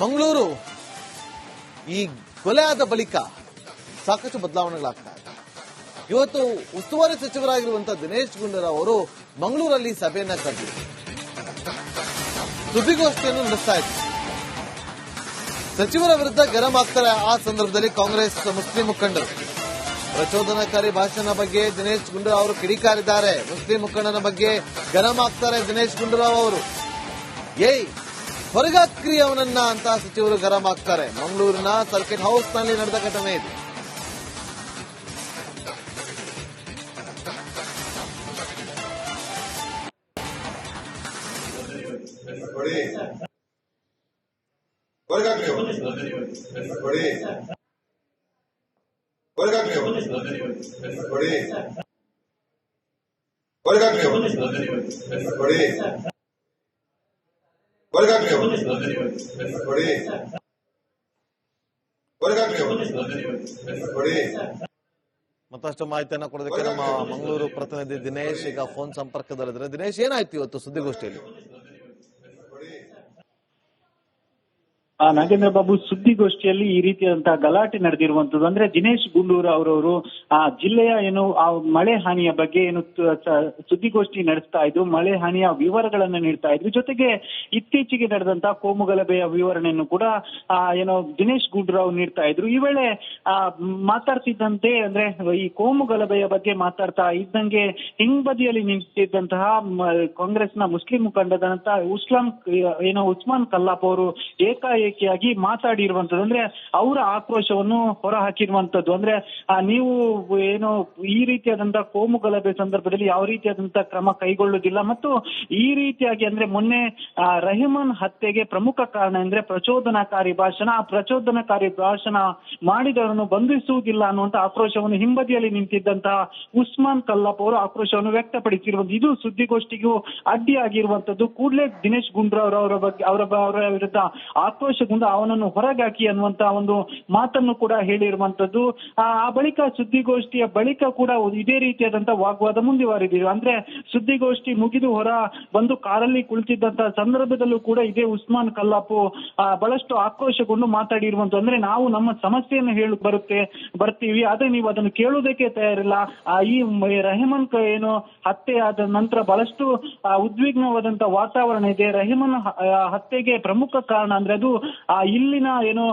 ಮಂಗಳೂರು. ಈ ಕೊಲೆ ಆದ ಬಳಿಕ ಸಾಕಷ್ಟು ಬದಲಾವಣೆಗಳಾಗ್ತಾ ಇದೆ. ಇವತ್ತು ಉಸ್ತುವಾರಿ ಸಚಿವರಾಗಿರುವಂತಹ ದಿನೇಶ್ ಗುಂಡೂರಾವ್ ಅವರು ಮಂಗಳೂರಲ್ಲಿ ಸಭೆಯನ್ನ ಕರೆದಿದ್ದರು. ಸುದ್ದಿಗೋಷ್ಠಿಯನ್ನು ನಡೆಸ್ತಾ ಇದ್ರು ಸಚಿವರ ವಿರುದ್ಧ ಗರಂ ಆಗ್ತಾರೆ ಆ ಸಂದರ್ಭದಲ್ಲಿ ಕಾಂಗ್ರೆಸ್ ಮುಸ್ಲಿಂ ಮುಖಂಡರು. ಪ್ರಚೋದನಕಾರಿ ಭಾಷಣ ಬಗ್ಗೆ ದಿನೇಶ್ ಗುಂಡೂರಾವ್ ಅವರು ಕಿಡಿಕಾರಿದ್ದಾರೆ. ಮುಸ್ಲಿಂ ಮುಖಂಡನ ಬಗ್ಗೆ ಗರಂ ಆಗ್ತಾರೆ ದಿನೇಶ್ ಗುಂಡೂರಾವ್ ಅವರು. ಏಯ್ ಹೊರಗಾಕ್ರಿ ಅವನನ್ನ ಅಂತ ಸಚಿವರು ಗರಂ ಆಗ್ತಾರೆ ಮಂಗಳೂರಿನ ಸರ್ಕಿಟ್ ಹೌಸ್ನಲ್ಲಿ ನಡೆದ ಘಟನೆ ಇದು ಕೊಡಿ ಹೊರಗಾಕ್ರಿ ಅವ್ರು. ಕೊಡಿ ಹೊರಗಾಕ್ರಿ ಅವ್ರು. ಕೊಡಿ ಹೊರಗಾಕ್ರಿ ಅವ್ರು. ಕೊಡಿ ಹೊರಗಾಕ್ರಿ ಹೊರಗಾಕ್ರಿ ಮತ್ತಷ್ಟು ಮಾಹಿತಿಯನ್ನ ಕೊಡೋದಕ್ಕೆ ನಮ್ಮ ಮಂಗಳೂರು ಪ್ರತಿನಿಧಿ ದಿನೇಶ್ ಈಗ ಫೋನ್ ಸಂಪರ್ಕದಲ್ಲಿದ್ದಾರೆ. ದಿನೇಶ್ ಏನಾಯ್ತು ಇವತ್ತು ಸುದ್ದಿಗೋಷ್ಠಿಯಲ್ಲಿ ಆ ನಾಗೇಂದ್ರ ಬಾಬು ಸುದ್ದಿಗೋಷ್ಠಿಯಲ್ಲಿ ಈ ರೀತಿಯಾದಂತಹ ಗಲಾಟೆ ನಡೆದಿರುವಂತದ್ದು. ಅಂದ್ರೆ ದಿನೇಶ್ ಗುಂಡೂರಾವ್ ಅವರವರು ಆ ಜಿಲ್ಲೆಯ ಏನು ಆ ಮಳೆ ಹಾನಿಯ ಬಗ್ಗೆ ಏನು ಸುದ್ದಿಗೋಷ್ಠಿ ನಡೆಸ್ತಾ ಇದ್ರು ಮಳೆ ಹಾನಿಯ ವಿವರಗಳನ್ನ ನೀಡ್ತಾ ಇದ್ರು. ಜೊತೆಗೆ ಇತ್ತೀಚೆಗೆ ನಡೆದಂತಹ ಕೋಮುಗಲಭೆಯ ವಿವರಣೆಯನ್ನು ಕೂಡ ಆ ಏನೋ ದಿನೇಶ್ ಗುಂಡೂರಾವ್ ನೀಡ್ತಾ ಇದ್ರು. ಈ ವೇಳೆ ಆ ಮಾತಾಡ್ತಿದ್ದಂತೆ ಅಂದ್ರೆ ಈ ಕೋಮುಗಲಭೆಯ ಬಗ್ಗೆ ಮಾತಾಡ್ತಾ ಇದ್ದಂಗೆ ಹಿಂಬದಿಯಲ್ಲಿ ನಿಂತಿದ್ದಂತಹ ಕಾಂಗ್ರೆಸ್ನ ಮುಸ್ಲಿಂ ಮುಖಂಡದಂತಹ ಉಸ್ಲಾಂ ಏನೋ ಉಸ್ಮಾನ್ ಕಲ್ಲಾಪ್ ಅವರು ಏಕಾಏಕಿಯಾಗಿ ಮಾತಾಡಿರುವಂತದ್ದು ಅಂದ್ರೆ ಅವರ ಆಕ್ರೋಶವನ್ನು ಹೊರ ಹಾಕಿರುವಂತದ್ದು ಅಂದ್ರೆ ನೀವು ಏನು ಈ ರೀತಿಯಾದಂತಹ ಕೋಮು ಗಲಭೆ ಸಂದರ್ಭದಲ್ಲಿ ಯಾವ ರೀತಿಯಾದಂತಹ ಕ್ರಮ ಕೈಗೊಳ್ಳುವುದಿಲ್ಲ. ಮತ್ತು ಈ ರೀತಿಯಾಗಿ ಅಂದ್ರೆ ಮೊನ್ನೆ ರಹಿಮಾನ್ ಹತ್ಯೆಗೆ ಪ್ರಮುಖ ಕಾರಣ ಅಂದ್ರೆ ಪ್ರಚೋದನಾಕಾರಿ ಭಾಷಣ. ಆ ಪ್ರಚೋದನಕಾರಿ ಭಾಷಣ ಮಾಡಿದವರನ್ನು ಬಂಧಿಸುವುದಿಲ್ಲ ಅನ್ನುವಂತ ಆಕ್ರೋಶವನ್ನು ಹಿಂಬದಿಯಲ್ಲಿ ನಿಂತಿದ್ದಂತಹ ಉಸ್ಮಾನ್ ಕಲ್ಲಾಪ್ ಅವರು ಆಕ್ರೋಶವನ್ನು ವ್ಯಕ್ತಪಡಿಸಿರುವುದು ಇದು ಸುದ್ದಿಗೋಷ್ಠಿಗೂ ಅಡ್ಡಿಯಾಗಿರುವಂತದ್ದು ಕೂಡಲೇ ದಿನೇಶ್ ಗುಂಡ್ರಾವ್ ಅವರ ಬಗ್ಗೆ, ಅವರ ಅವರ ವಿರುದ್ಧ ಆಕ್ರೋಶಗೊಂಡು ಅವನನ್ನು ಹೊರಗಾಕಿ ಅನ್ನುವಂತ ಒಂದು ಮಾತನ್ನು ಕೂಡ ಹೇಳಿರುವಂತದ್ದು ಆ ಬಳಿಕ ಸುದ್ದಿಗೋಷ್ಠಿಯ ಬಳಿಕ ಕೂಡ ಇದೇ ರೀತಿಯಾದಂತಹ ವಾಗ್ವಾದ ಮುಂದುವರಿದಿದೆ. ಅಂದ್ರೆ ಸುದ್ದಿಗೋಷ್ಠಿ ಮುಗಿದು ಹೊರ ಬಂದು ಕಾರಲ್ಲಿ ಕುಳಿತಿದ್ದಂತಹ ಸಂದರ್ಭದಲ್ಲೂ ಕೂಡ ಇದೇ ಉಸ್ಮಾನ್ ಕಲ್ಲಾಪು ಬಹಳಷ್ಟು ಆಕ್ರೋಶಗೊಂಡು ಮಾತಾಡಿರುವಂತ ಅಂದ್ರೆ ನಾವು ನಮ್ಮ ಸಮಸ್ಯೆಯನ್ನು ಹೇಳಿ ಬರುತ್ತೆ ಬರ್ತೀವಿ ಆದ್ರೆ ನೀವು ಅದನ್ನು ಕೇಳುವುದಕ್ಕೆ ತಯಾರಿಲ್ಲ. ಆ, ಈ ರಹಮನ್ ಏನು ಹತ್ಯೆ ಆದ ನಂತರ ಬಹಳಷ್ಟು ಉದ್ವಿಗ್ನವಾದಂತಹ ಉದ್ವಿಗ್ನವಾದಂತ ವಾತಾವರಣ ಇದೆ. ರೆಹಮಾನ್ ಹತ್ಯೆಗೆ ಪ್ರಮುಖ ಕಾರಣ ಅಂದ್ರೆ ಅದು ಆ ಇಲ್ಲಿನ ಏನು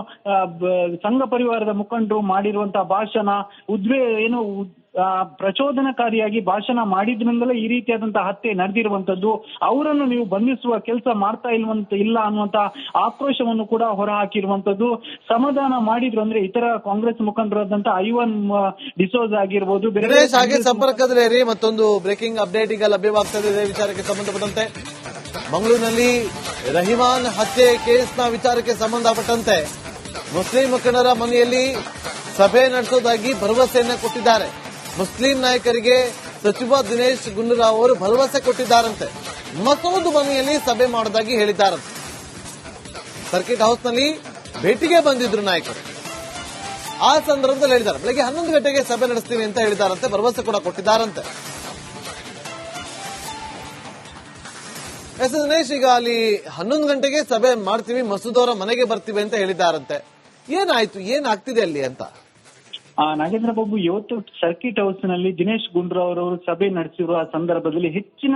ಸಂಘ ಪರಿವಾರದ ಮುಖಂಡರು ಮಾಡಿರುವಂತಹ ಭಾಷಣ ಉದ್ವೇ ಏನು ಆ, ಪ್ರಚೋದನಕಾರಿಯಾಗಿ ಭಾಷಣ ಮಾಡಿದ್ರಿಂದಲೇ ಈ ರೀತಿಯಾದಂತಹ ಹತ್ಯೆ ನಡೆದಿರುವಂತದ್ದು ಅವರನ್ನು ನೀವು ಬಂಧಿಸುವ ಕೆಲಸ ಮಾಡ್ತಾ ಇಲ್ವಂತ ಇಲ್ಲ ಅನ್ನುವಂತ ಆಕ್ರೋಶವನ್ನು ಕೂಡ ಹೊರ ಹಾಕಿರುವಂತದ್ದು ಸಮಾಧಾನ ಮಾಡಿದ್ರು ಅಂದ್ರೆ ಇತರ ಕಾಂಗ್ರೆಸ್ ಮುಖಂಡರಾದಂತಹ ಐವನ್ ಡಿಸೋಸ್ ಆಗಿರ್ಬೋದು ಸಂಪರ್ಕದಲ್ಲಿ ಮತ್ತೊಂದು ಬ್ರೇಕಿಂಗ್ ಅಪ್ಡೇಟ್ ಈಗ ಲಭ್ಯವಾಗ್ತದೆ ವಿಚಾರಕ್ಕೆ ಸಂಬಂಧಪಟ್ಟಂತೆ. ಮಂಗಳೂರಿನಲ್ಲಿ ರಹಿಮಾನ್ ಹತ್ಯೆ ಕೇಸ್ನ ವಿಚಾರಕ್ಕೆ ಸಂಬಂಧಪಟ್ಟಂತೆ ಮುಸ್ಲಿಂ ಮುಖಂಡರ ಮನೆಯಲ್ಲಿ ಸಭೆ ನಡೆಸೋದಾಗಿ ಭರವಸೆಯನ್ನ ಕೊಟ್ಟಿದ್ದಾರೆ. ಮುಸ್ಲಿಂ ನಾಯಕರಿಗೆ ಸಚಿವ ದಿನೇಶ್ ಗುಂಡೂರಾವ್ ಅವರು ಭರವಸೆ ಕೊಟ್ಟಿದ್ದಾರಂತೆ. ಮತ್ತೊಂದು ಮನೆಯಲ್ಲಿ ಸಭೆ ಮಾಡೋದಾಗಿ ಹೇಳಿದ್ದಾರಂತೆ. ಸರ್ಕಿಟ್ ಹೌಸ್ನಲ್ಲಿ ಭೇಟಿಗೆ ಬಂದಿದ್ರು ನಾಯಕರು. ಆ ಸಂದರ್ಭದಲ್ಲಿ ಹೇಳಿದ್ದಾರೆ. ಬೆಳಗ್ಗೆ ಹನ್ನೊಂದು ಗಂಟೆಗೆ ಸಭೆ ನಡೆಸ್ತೀವಿ ಅಂತ ಹೇಳಿದಾರಂತೆ ಭರವಸೆ ಕೂಡ ಕೊಟ್ಟಿದ್ದಾರಂತೆ. ಎಸ್ ದಿನೇಶ್ ಈಗ ಅಲ್ಲಿ ಹನ್ನೊಂದು ಗಂಟೆಗೆ ಸಭೆ ಮಾಡ್ತೀವಿ, ಮಸೂದ್ ಮನೆಗೆ ಬರ್ತೀವಿ ಅಂತ ಹೇಳಿದ್ದಾರಂತೆ. ಏನಾಯ್ತು? ಏನಾಗ್ತಿದೆ ಅಲ್ಲಿ ಅಂತ? ನಾಗೇಂದ್ರ ಬಾಬು ಇವತ್ತು ಸರ್ಕಿಟ್ ಹೌಸ್ನಲ್ಲಿ ದಿನೇಶ್ ಗುಂಡೂರಾವ್ ಅವರು ಸಭೆ ನಡೆಸಿರುವ ಸಂದರ್ಭದಲ್ಲಿ ಹೆಚ್ಚಿನ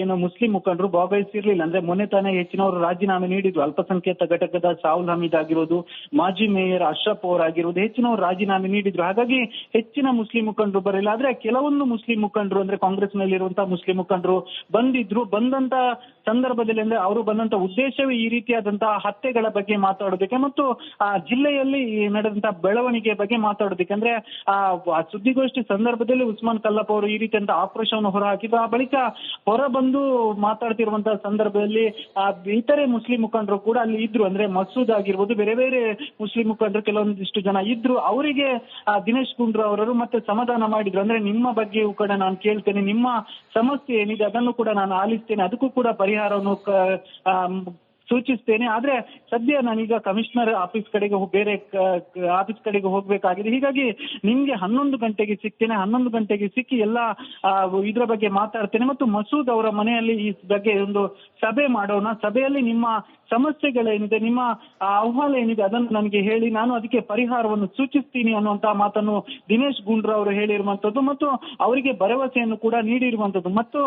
ಏನು ಮುಸ್ಲಿಂ ಮುಖಂಡರು ಭಾಗವಹಿಸಿರ್ಲಿಲ್ಲ. ಅಂದ್ರೆ ಮೊನ್ನೆ ತಾನೇ ಹೆಚ್ಚಿನವರು ರಾಜೀನಾಮೆ ನೀಡಿದ್ರು. ಅಲ್ಪಸಂಖ್ಯಾತ ಘಟಕದ ಸಾಹುಲ್ ಹಮೀದ್ ಆಗಿರೋದು, ಮಾಜಿ ಮೇಯರ್ ಅಶ್ರಫ್ ಅವರಾಗಿರೋದು ಹೆಚ್ಚಿನವರು ರಾಜೀನಾಮೆ ನೀಡಿದ್ರು. ಹಾಗಾಗಿ ಹೆಚ್ಚಿನ ಮುಸ್ಲಿಂ ಮುಖಂಡರು ಬರಲಿಲ್ಲ. ಆದ್ರೆ ಕೆಲವೊಂದು ಮುಸ್ಲಿಂ ಮುಖಂಡರು, ಅಂದ್ರೆ ಕಾಂಗ್ರೆಸ್ ನಲ್ಲಿರುವಂತಹ ಮುಸ್ಲಿಂ ಮುಖಂಡರು ಬಂದಿದ್ರು. ಬಂದಂತ ಸಂದರ್ಭದಲ್ಲಿ ಅಂದ್ರೆ ಅವರು ಬಂದಂತ ಉದ್ದೇಶವೇ ಈ ರೀತಿಯಾದಂತಹ ಹತ್ಯೆಗಳ ಬಗ್ಗೆ ಮಾತಾಡೋದಕ್ಕೆ ಮತ್ತು ಆ ಜಿಲ್ಲೆಯಲ್ಲಿ ನಡೆದಂತಹ ಬೆಳವಣಿಗೆ ಬಗ್ಗೆ ಮಾತಾಡೋದಕ್ಕೆ. ಅಂದ್ರೆ, ಆ ಸುದ್ದಿಗೋಷ್ಠಿ ಸಂದರ್ಭದಲ್ಲಿ ಉಸ್ಮಾನ್ ಕಲ್ಲಪ್ಪ ಅವರು ಈ ರೀತಿಯಂತ ಆಕ್ರೋಶವನ್ನು ಹೊರಹಾಕಿದ್ರು ಆ ಬಳಿಕ ಹೊರ ಬಂದು ಮಾತಾಡ್ತಿರುವಂತಹ ಸಂದರ್ಭದಲ್ಲಿ, ಆ, ಇತರೆ ಮುಸ್ಲಿಂ ಮುಖಂಡರು ಕೂಡ ಅಲ್ಲಿ ಇದ್ರು. ಅಂದ್ರೆ, ಮಸೂದ್ ಆಗಿರ್ಬೋದು, ಬೇರೆ ಬೇರೆ ಮುಸ್ಲಿಂ ಮುಖಂಡರು ಕೆಲವೊಂದಿಷ್ಟು ಜನ ಇದ್ರು. ಅವರಿಗೆ, ಆ, ದಿನೇಶ್ ಗುಂಡ್ರು ಅವರವರು ಮತ್ತೆ ಸಮಾಧಾನ ಮಾಡಿದ್ರು. ಅಂದ್ರೆ, ನಿಮ್ಮ ಬಗ್ಗೆಯೂ ಕೂಡ ನಾನು ಕೇಳ್ತೇನೆ, ನಿಮ್ಮ ಸಮಸ್ಯೆ ಏನಿದೆ ಅದನ್ನು ಕೂಡ ನಾನು ಆಲಿಸ್ತೇನೆ, ಅದಕ್ಕೂ ಕೂಡ ಪರಿಹಾರವನ್ನು ಸೂಚಿಸ್ತೇನೆ. ಆದ್ರೆ ಸದ್ಯ ನಾನೀಗ ಕಮಿಷನರ್ ಆಫೀಸ್ ಕಡೆಗೆ ಬೇರೆ ಆಫೀಸ್ ಕಡೆಗೆ ಹೋಗ್ಬೇಕಾಗಿದೆ. ಹೀಗಾಗಿ ನಿಮ್ಗೆ ಹನ್ನೊಂದು ಗಂಟೆಗೆ ಸಿಗ್ತೇನೆ. ಹನ್ನೊಂದು ಗಂಟೆಗೆ ಸಿಕ್ಕಿ ಎಲ್ಲ ಇದ್ರ ಬಗ್ಗೆ ಮಾತಾಡ್ತೇನೆ. ಮತ್ತು ಮಸೂದ್ ಅವರ ಮನೆಯಲ್ಲಿ ಈ ಬಗ್ಗೆ ಒಂದು ಸಭೆ ಮಾಡೋಣ, ಸಭೆಯಲ್ಲಿ ನಿಮ್ಮ ಸಮಸ್ಯೆಗಳೇನಿದೆ, ನಿಮ್ಮ ಆಹ್ವಾನ ಏನಿದೆ ಅದನ್ನು ನನಗೆ ಹೇಳಿ, ನಾನು ಅದಕ್ಕೆ ಪರಿಹಾರವನ್ನು ಸೂಚಿಸ್ತೀನಿ ಅನ್ನುವಂತಹ ಮಾತನ್ನು ದಿನೇಶ್ ಗುಂಡ್ರ ಅವರು ಹೇಳಿರುವಂತದ್ದು ಮತ್ತು ಅವರಿಗೆ ಭರವಸೆಯನ್ನು ಕೂಡ ನೀಡಿರುವಂತದ್ದು ಮತ್ತು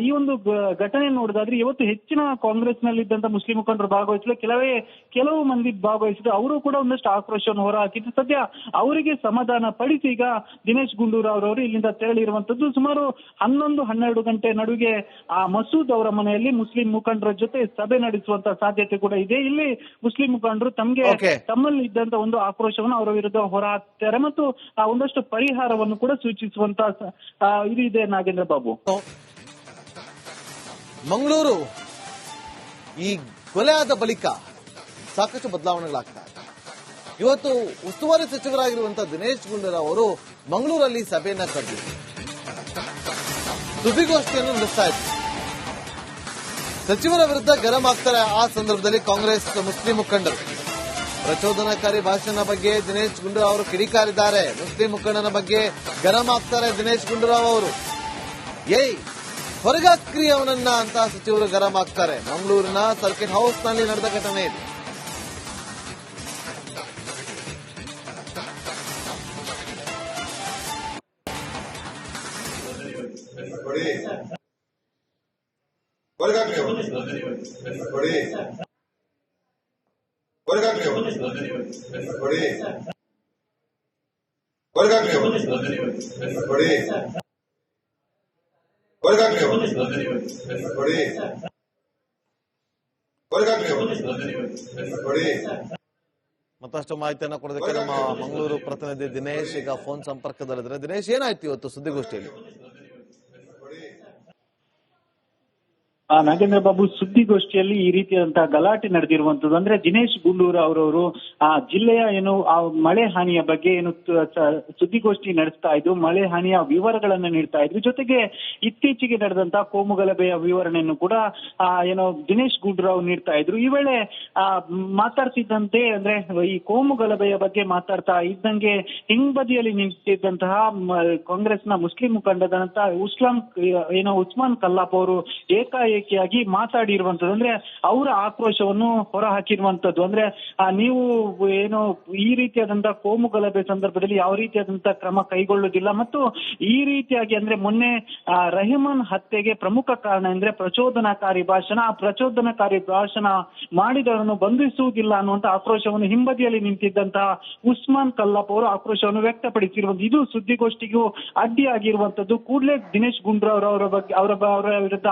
ಈ ಒಂದು ಘಟನೆ ನೋಡಿದಾದ್ರೆ ಇವತ್ತು ಹೆಚ್ಚಿನ ಕಾಂಗ್ರೆಸ್ ನಲ್ಲಿದ್ದಂತ ಮುಸ್ಲಿಂ ಮುಖಂಡರು ಭಾಗವಹಿಸಲು ಕೆಲವೇ, ಕೆಲವು ಮಂದಿ ಭಾಗವಹಿಸಿದ್ರು. ಅವರು ಕೂಡ ಒಂದಷ್ಟು ಆಕ್ರೋಶವನ್ನು ಹೊರಹಾಕಿದ್ದು ಸದ್ಯ ಅವರಿಗೆ ಸಮಾಧಾನ ಪಡಿಸಿ ಈಗ ದಿನೇಶ್ ಗುಂಡೂರಾವ್ ಅವರು ಇಲ್ಲಿಂದ ತೆರಳಿರುವಂತದ್ದು ಸುಮಾರು ಹನ್ನೊಂದು, ಹನ್ನೆರಡು ಗಂಟೆ ನಡುವೆ ಆ, ಮಸೂದ್ ಅವರ ಮನೆಯಲ್ಲಿ ಮುಸ್ಲಿಂ ಮುಖಂಡರ ಜೊತೆ ಸಭೆ ನಡೆಸುವಂತ ಸಾಧ್ಯತೆ ಕೂಡ ಇದೆ. ಇಲ್ಲಿ ಮುಸ್ಲಿಂ ಮುಖಂಡರು ತಮಗೆ. ತಮ್ಮಲ್ಲಿ ಇದ್ದಂತ ಒಂದು ಆಕ್ರೋಶವನ್ನು ಅವರ ವಿರುದ್ಧ ಹೊರಹಾಕ್ತಾರೆ ಮತ್ತು ಆ ಒಂದಷ್ಟು ಪರಿಹಾರವನ್ನು ಕೂಡ ಸೂಚಿಸುವಂತ ಇದು ಇದೆ ನಾಗೇಂದ್ರ ಬಾಬು. ಮಂಗಳೂರು ಈ ಕೊಲೆ ಆದ ಬಳಿಕ ಸಾಕಷ್ಟು ಬದಲಾವಣೆಗಳಾಗ್ತಾ ಇದೆ. ಇವತ್ತು ಉಸ್ತುವಾರಿ ಸಚಿವರಾಗಿರುವಂತಹ ದಿನೇಶ್ ಗುಂಡೂರಾವ್ ಅವರು ಮಂಗಳೂರಲ್ಲಿ ಸಭೆಯನ್ನ ಕರೆದಿದ್ದಾರೆ. ಸುದ್ದಿಗೋಷ್ಠಿಯನ್ನು ನಡೆಸ್ತಾ ಇದ್ರು ಸಚಿವರ ವಿರುದ್ಧ ಗರಂ ಆಗ್ತಾರೆ ಆ ಸಂದರ್ಭದಲ್ಲಿ ಕಾಂಗ್ರೆಸ್ ಮುಸ್ಲಿಂ ಮುಖಂಡರು. ಪ್ರಚೋದನಕಾರಿ ಭಾಷಣ ಬಗ್ಗೆ ದಿನೇಶ್ ಗುಂಡೂರಾವ್ ಅವರು ಕಿಡಿಕಾರಿದ್ದಾರೆ. ಮುಸ್ಲಿಂ ಮುಖಂಡನ ಬಗ್ಗೆ ಗರಂ ಆಗ್ತಾರೆ ದಿನೇಶ್ ಗುಂಡೂರಾವ್ ಅವರು. ಏಯ್ ಹೊರಗಾಕ್ರಿ ಅವನನ್ನ ಅಂತ ಸಚಿವರು ಗರಂ ಆಗ್ತಾರೆ. ಮಂಗಳೂರಿನ ಸರ್ಕಿಟ್ ಹೌಸ್ನಲ್ಲಿ ನಡೆದ ಘಟನೆ ಇದು. ಮತ್ತಷ್ಟು ಮಾಹಿತಿಯನ್ನು ಕೊಡೋದಕ್ಕೆ ನಮ್ಮ ಮಂಗಳೂರು ಪ್ರತಿನಿಧಿ ದಿನೇಶ್ ಈಗ ಫೋನ್ ಸಂಪರ್ಕದಲ್ಲಿದ್ದಾರೆ. ದಿನೇಶ್ ಏನಾಯ್ತು ಇವತ್ತು ಸುದ್ದಿಗೋಷ್ಠಿಯಲ್ಲಿ ಆ ನಾಗೇಂದ್ರ ಬಾಬು ಸುದ್ದಿಗೋಷ್ಠಿಯಲ್ಲಿ ಈ ರೀತಿಯಾದಂತಹ ಗಲಾಟೆ ನಡೆದಿರುವಂತದ್ದು ಅಂದ್ರೆ ದಿನೇಶ್ ಗುಂಡೂರು ಅವರವರು ಆ ಜಿಲ್ಲೆಯ ಏನು ಆ ಮಳೆ ಹಾನಿಯ ಬಗ್ಗೆ ಏನು ಸುದ್ದಿಗೋಷ್ಠಿ ನಡೆಸ್ತಾ ಇದ್ರು, ಮಳೆ ಹಾನಿಯ ವಿವರಗಳನ್ನ ನೀಡ್ತಾ ಇದ್ರು. ಜೊತೆಗೆ ಇತ್ತೀಚೆಗೆ ನಡೆದಂತಹ ಕೋಮುಗಲಭೆಯ ವಿವರಣೆಯನ್ನು ಕೂಡ ಆ ಏನೋ ದಿನೇಶ್ ಗುಂಡೂರಾವ್ ನೀಡ್ತಾ ಇದ್ರು. ಈ ವೇಳೆ ಆ ಮಾತಾಡ್ತಿದ್ದಂತೆ ಅಂದ್ರೆ ಈ ಕೋಮುಗಲಭೆಯ ಬಗ್ಗೆ ಮಾತಾಡ್ತಾ ಇದ್ದಂಗೆ ಹಿಂಬದಿಯಲ್ಲಿ ನಿಂತಿದ್ದಂತಹ ಕಾಂಗ್ರೆಸ್ನ ಮುಸ್ಲಿಂ ಮುಖಂಡದಂತಹ ಉಸ್ಲಾಂ ಏನೋ ಉಸ್ಮಾನ್ ಕಲ್ಲಾಪ್ ಅವರು ಏಕಾಏಕಿಯಾಗಿ ಮಾತಾಡಿರುವಂತದ್ದು ಅಂದ್ರೆ ಅವರ ಆಕ್ರೋಶವನ್ನು ಹೊರ ಹಾಕಿರುವಂತದ್ದು ಅಂದ್ರೆ ನೀವು ಏನು ಈ ರೀತಿಯಾದಂತಹ ಕೋಮು ಗಲಭೆ ಸಂದರ್ಭದಲ್ಲಿ ಯಾವ ರೀತಿಯಾದಂತಹ ಕ್ರಮ ಕೈಗೊಳ್ಳುವುದಿಲ್ಲ. ಮತ್ತು ಈ ರೀತಿಯಾಗಿ ಅಂದ್ರೆ ಮೊನ್ನೆ ರಹಿಮಾನ್ ಹತ್ಯೆಗೆ ಪ್ರಮುಖ ಕಾರಣ ಅಂದ್ರೆ ಪ್ರಚೋದನಕಾರಿ ಭಾಷಣ. ಆ ಪ್ರಚೋದನಕಾರಿ ಭಾಷಣ ಮಾಡಿದವರನ್ನು ಬಂಧಿಸುವುದಿಲ್ಲ ಅನ್ನುವಂತ ಆಕ್ರೋಶವನ್ನು ಹಿಂಬದಿಯಲ್ಲಿ ನಿಂತಿದ್ದಂತಹ ಉಸ್ಮಾನ್ ಕಲ್ಲಪ್ ಅವರು ಆಕ್ರೋಶವನ್ನು ವ್ಯಕ್ತಪಡಿಸಿರುವಂತಹ ಇದು ಸುದ್ದಿಗೋಷ್ಠಿಗೂ ಅಡ್ಡಿಯಾಗಿರುವಂತದ್ದು ಕೂಡಲೇ ದಿನೇಶ್ ಗುಂಡ್ರಾವ್ ಅವರ ಬಗ್ಗೆ, ಅವರ ಅವರ ವಿರುದ್ಧ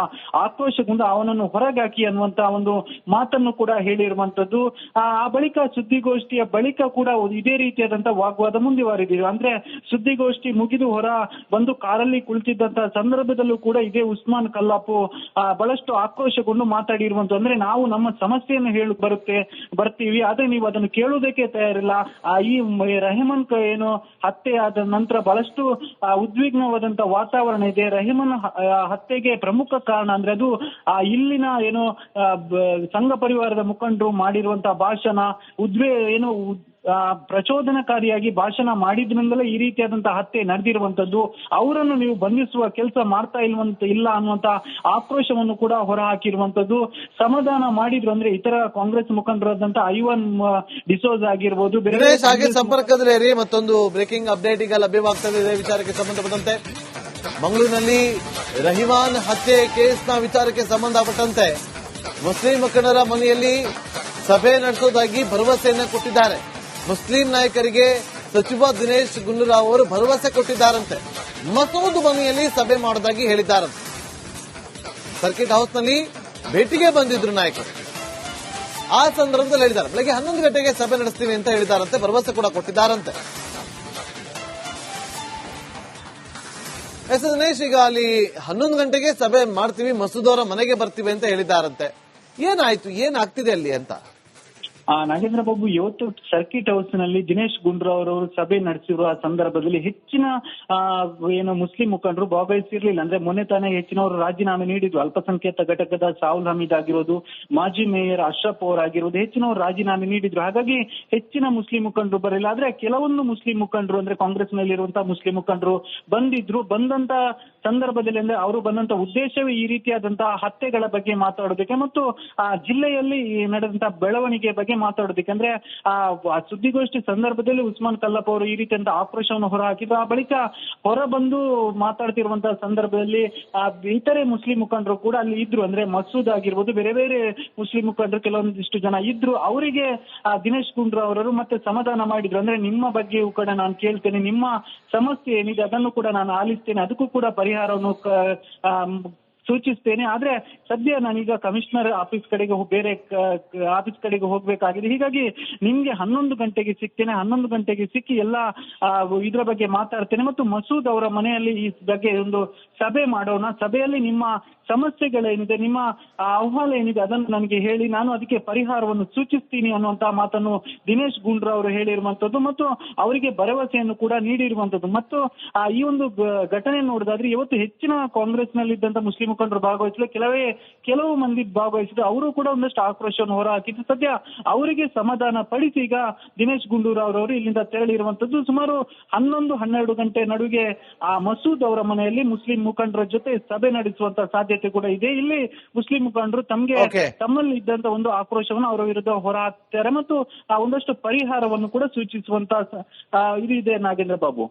ಆಕ್ರೋಶಗೊಂಡು ಅವನನ್ನು ಹೊರಗಾಕಿ ಅನ್ನುವಂತ ಒಂದು ಮಾತನ್ನು ಕೂಡ ಹೇಳಿರುವಂತದ್ದು ಆ ಬಳಿಕ ಸುದ್ದಿಗೋಷ್ಠಿಯ ಬಳಿಕ ಕೂಡ ಇದೇ ರೀತಿಯಾದಂತಹ ವಾಗ್ವಾದ ಮುಂದುವರಿದಿದೆ. ಅಂದ್ರೆ ಸುದ್ದಿಗೋಷ್ಠಿ ಮುಗಿದು ಹೊರ ಬಂದು ಕಾರಲ್ಲಿ ಕುಳಿತಿದ್ದಂತಹ ಸಂದರ್ಭದಲ್ಲೂ ಕೂಡ ಇದೇ ಉಸ್ಮಾನ್ ಕಲ್ಲಾಪು ಬಹಳಷ್ಟು ಆಕ್ರೋಶಗೊಂಡು ಮಾತಾಡಿರುವಂತ ಅಂದ್ರೆ ನಾವು ನಮ್ಮ ಸಮಸ್ಯೆಯನ್ನು ಹೇಳಿ ಬರುತ್ತೆ ಬರ್ತೀವಿ ಆದ್ರೆ ನೀವು ಅದನ್ನು ಕೇಳುವುದಕ್ಕೆ ತಯಾರಿಲ್ಲ. ಆ, ಈ ರಹಮನ್ ಏನು ಹತ್ಯೆ ಆದ ನಂತರ ಬಹಳಷ್ಟು ಉದ್ವಿಗ್ನವಾದಂತ ವಾತಾವರಣ ಇದೆ. ರೆಹಮಾನ್ ಹತ್ಯೆಗೆ ಪ್ರಮುಖ ಕಾರಣ ಅಂದ್ರೆ ಅದು ಆ ಇಲ್ಲಿನ ಏನು ಸಂಘ ಪರಿವಾರದ ಮುಖಂಡರು ಮಾಡಿರುವಂತಹ ಭಾಷಣ ಉದ್ವೇ ಏನು ಪ್ರಚೋದನಕಾರಿಯಾಗಿ ಭಾಷಣ ಮಾಡಿದ್ರಿಂದಲೇ ಈ ರೀತಿಯಾದಂತಹ ಹತ್ಯೆ ನಡೆದಿರುವಂತದ್ದು ಅವರನ್ನು ನೀವು ಬಂಧಿಸುವ ಕೆಲಸ ಮಾಡ್ತಾ ಇಲ್ವಂತ ಇಲ್ಲ ಅನ್ನುವಂತ ಆಕ್ರೋಶವನ್ನು ಕೂಡ ಹೊರಹಾಕಿರುವಂತದ್ದು ಸಮಾಧಾನ ಮಾಡಿದ್ರು ಅಂದ್ರೆ ಇತರ ಕಾಂಗ್ರೆಸ್ ಮುಖಂಡರಾದಂತಹ ಐವನ್ ಡಿಸೋಸ್ ಡಿಸೋಜ್ ಆಗಿರ್ಬೋದು ಬೇರೆ ಸಂಪರ್ಕದಲ್ಲಿ ಮತ್ತೊಂದು ಬ್ರೇಕಿಂಗ್ ಅಪ್ಡೇಟ್ ಈಗ ಲಭ್ಯವಾಗ್ತದೆ ಇದೇ ವಿಚಾರಕ್ಕೆ ಸಂಬಂಧಪಟ್ಟಂತೆ. ಮಂಗಳೂರಿನಲ್ಲಿ ರಹಿಮಾನ್ ಹತ್ಯೆ ಕೇಸ್ನ ವಿಚಾರಕ್ಕೆ ಸಂಬಂಧಪಟ್ಟಂತೆ ಮುಸ್ಲಿಂ ಮುಖಂಡರ ಮನೆಯಲ್ಲಿ ಸಭೆ ನಡೆಸೋದಾಗಿ ಭರವಸೆಯನ್ನು ಕೊಟ್ಟಿದ್ದಾರೆ. ಮುಸ್ಲಿಂ ನಾಯಕರಿಗೆ ಸಚಿವ ದಿನೇಶ್ ಗುಂಡೂರಾವ್ ಅವರು ಭರವಸೆ ಕೊಟ್ಟಿದ್ದಾರಂತೆ. ಮಸೂದ್ ಮನೆಯಲ್ಲಿ ಸಭೆ ಮಾಡೋದಾಗಿ ಹೇಳಿದ್ದಾರಂತೆ. ಸರ್ಕಿಟ್ ಹೌಸ್ನಲ್ಲಿ ಭೇಟಿಗೆ ಬಂದಿದ್ರು ನಾಯಕರು. ಆ ಸಂದರ್ಭದಲ್ಲಿ ಹೇಳಿದ್ದಾರೆ. ಬೆಳಗ್ಗೆ ಹನ್ನೊಂದು ಗಂಟೆಗೆ ಸಭೆ ನಡೆಸ್ತೀವಿ ಅಂತ ಹೇಳಿದಾರಂತೆ ಭರವಸೆ ಕೂಡ ಕೊಟ್ಟಿದ್ದಾರಂತೆ. ಎಸ್ ದಿನೇಶ್ ಈಗ ಅಲ್ಲಿ ಹನ್ನೊಂದು ಗಂಟೆಗೆ ಸಭೆ ಮಾಡ್ತೀವಿ ಮಸೂದ್ ಮನೆಗೆ ಬರ್ತೀವಿ ಅಂತ ಹೇಳಿದ್ದಾರಂತೆ. ಏನಾಯ್ತು? ಏನಾಗ್ತಿದೆ ಅಲ್ಲಿ ಅಂತ? ನಾಗೇಂದ್ರ ಬಾಬು ಇವತ್ತು ಸರ್ಕಿಟ್ ಹೌಸ್ನಲ್ಲಿ ದಿನೇಶ್ ಗುಂಡೂರಾವ್ ಅವರು ಸಭೆ ನಡೆಸಿರುವ ಸಂದರ್ಭದಲ್ಲಿ ಹೆಚ್ಚಿನ ಏನು ಮುಸ್ಲಿಂ ಮುಖಂಡರು ಭಾಗವಹಿಸಿರ್ಲಿಲ್ಲ. ಅಂದ್ರೆ ಮೊನ್ನೆ ತಾನೇ ಹೆಚ್ಚಿನವರು ರಾಜೀನಾಮೆ ನೀಡಿದ್ರು. ಅಲ್ಪಸಂಖ್ಯಾತ ಘಟಕದ ಸಾಹುಲ್ ಹಮೀದ್ ಆಗಿರೋದು, ಮಾಜಿ ಮೇಯರ್ ಅಶ್ರಫ್ ಅವರ್ ಆಗಿರೋದು, ಹೆಚ್ಚಿನವರು ರಾಜೀನಾಮೆ ನೀಡಿದ್ರು. ಹಾಗಾಗಿ ಹೆಚ್ಚಿನ ಮುಸ್ಲಿಂ ಮುಖಂಡರು ಬರಲಿಲ್ಲ. ಆದ್ರೆ ಕೆಲವೊಂದು ಮುಸ್ಲಿಂ ಮುಖಂಡರು, ಅಂದ್ರೆ ಕಾಂಗ್ರೆಸ್ ನಲ್ಲಿರುವಂತಹ ಮುಸ್ಲಿಂ ಮುಖಂಡರು ಬಂದಿದ್ರು. ಬಂದಂತ ಸಂದರ್ಭದಲ್ಲಿ ಅಂದ್ರೆ ಅವರು ಬಂದಂತ ಉದ್ದೇಶವೇ ಈ ರೀತಿಯಾದಂತಹ ಹತ್ಯೆಗಳ ಬಗ್ಗೆ ಮಾತಾಡೋದಕ್ಕೆ ಮತ್ತು ಆ ಜಿಲ್ಲೆಯಲ್ಲಿ ನಡೆದಂತಹ ಬೆಳವಣಿಗೆ ಬಗ್ಗೆ ಮಾತಾಡೋದಕ್ಕೆ. ಅಂದ್ರೆ ಆ ಸುದ್ದಿಗೋಷ್ಠಿ ಸಂದರ್ಭದಲ್ಲಿ ಉಸ್ಮಾನ್ ಕಲ್ಲಪ್ಪ ಅವರು ಈ ರೀತಿಯಂತ ಆಕ್ರೋಶವನ್ನು ಹೊರಹಾಕಿದ್ರು. ಆ ಬಳಿಕ ಹೊರ ಬಂದು ಮಾತಾಡ್ತಿರುವಂತಹ ಸಂದರ್ಭದಲ್ಲಿ, ಆ, ಇತರೆ ಮುಸ್ಲಿಂ ಮುಖಂಡರು ಕೂಡ ಅಲ್ಲಿ ಇದ್ರು. ಅಂದ್ರೆ ಮಸೂದ್ ಆಗಿರ್ಬೋದು, ಬೇರೆ ಬೇರೆ ಮುಸ್ಲಿಂ ಮುಖಂಡರು ಕೆಲವೊಂದಿಷ್ಟು ಜನ ಇದ್ರು. ಅವರಿಗೆ, ಆ, ದಿನೇಶ್ ಗುಂಡ್ರಾವ್ ಅವರು ಮತ್ತೆ ಸಮಾಧಾನ ಮಾಡಿದ್ರು. ಅಂದ್ರೆ ನಿಮ್ಮ ಬಗ್ಗೆಯೂ ಕೂಡ ನಾನು ಕೇಳ್ತೇನೆ, ನಿಮ್ಮ ಸಮಸ್ಯೆ ಏನಿದೆ ಅದನ್ನು ಕೂಡ ನಾನು ಆಲಿಸ್ತೇನೆ, ಅದಕ್ಕೂ ಕೂಡ ಪರಿಹಾರವನ್ನು ಸೂಚಿಸ್ತೇನೆ. ಆದ್ರೆ ಸದ್ಯ ನಾನೀಗ ಕಮಿಷನರ್ ಆಫೀಸ್ ಕಡೆಗೆ ಬೇರೆ ಆಫೀಸ್ ಕಡೆಗೆ ಹೋಗ್ಬೇಕಾಗಿದೆ. ಹೀಗಾಗಿ ನಿಮ್ಗೆ ಹನ್ನೊಂದು ಗಂಟೆಗೆ ಸಿಗ್ತೇನೆ. ಹನ್ನೊಂದು ಗಂಟೆಗೆ ಸಿಕ್ಕಿ ಎಲ್ಲ ಇದರ ಬಗ್ಗೆ ಮಾತಾಡ್ತೇನೆ. ಮತ್ತು ಮಸೂದ್ ಅವರ ಮನೆಯಲ್ಲಿ ಈ ಬಗ್ಗೆ ಒಂದು ಸಭೆ ಮಾಡೋಣ. ಸಭೆಯಲ್ಲಿ ನಿಮ್ಮ ಸಮಸ್ಯೆಗಳೇನಿದೆ, ನಿಮ್ಮ ಅಹ್ವಾಲ ಏನಿದೆ ಅದನ್ನು ನನಗೆ ಹೇಳಿ, ನಾನು ಅದಕ್ಕೆ ಪರಿಹಾರವನ್ನು ಸೂಚಿಸ್ತೀನಿ ಅನ್ನುವಂತಹ ಮಾತನ್ನು ದಿನೇಶ್ ಗುಂಡ್ರ ಅವರು ಹೇಳಿರುವಂತದ್ದು ಮತ್ತು ಅವರಿಗೆ ಭರವಸೆಯನ್ನು ಕೂಡ ನೀಡಿರುವಂತದ್ದು ಮತ್ತು ಈ ಒಂದು ಘಟನೆ ನೋಡಿದಾದ್ರೆ, ಇವತ್ತು ಹೆಚ್ಚಿನ ಕಾಂಗ್ರೆಸ್ ನಲ್ಲಿದ್ದಂತ ಮುಸ್ಲಿಂ ಮುಖಂಡರು ಭಾಗವಹಿಸಲು ಕೆಲವೇ ಕೆಲವು ಮಂದಿ ಭಾಗವಹಿಸಿದ್ರು. ಅವರು ಕೂಡ ಒಂದಷ್ಟು ಆಕ್ರೋಶವನ್ನು ಹೊರಹಾಕಿದ್ರು. ಸದ್ಯ ಅವರಿಗೆ ಸಮಾಧಾನ ಪಡಿಸಿ ಈಗ ದಿನೇಶ್ ಗುಂಡೂರಾವ್ ಅವರು ಇಲ್ಲಿಂದ ತೆರಳಿರುವಂತದ್ದು ಸುಮಾರು ಹನ್ನೊಂದು ಹನ್ನೆರಡು ಗಂಟೆ ನಡುವೆ ಆ ಮಸೂದ್ ಅವರ ಮನೆಯಲ್ಲಿ ಮುಸ್ಲಿಂ ಮುಖಂಡರ ಜೊತೆ ಸಭೆ ನಡೆಸುವಂತ ಸಾಧ್ಯತೆ ಕೂಡ ಇದೆ. ಇಲ್ಲಿ ಮುಸ್ಲಿಂ ಮುಖಂಡರು ತಮಗೆ. ತಮ್ಮಲ್ಲಿ ಇದ್ದಂತ ಒಂದು ಆಕ್ರೋಶವನ್ನು ಅವರ ವಿರುದ್ಧ ಹೊರಹಾಕ್ತಾರೆ ಮತ್ತು ಆ ಒಂದಷ್ಟು ಪರಿಹಾರವನ್ನು ಕೂಡ ಸೂಚಿಸುವಂತ ಇದು ಇದೆ ನಾಗೇಂದ್ರ ಬಾಬು.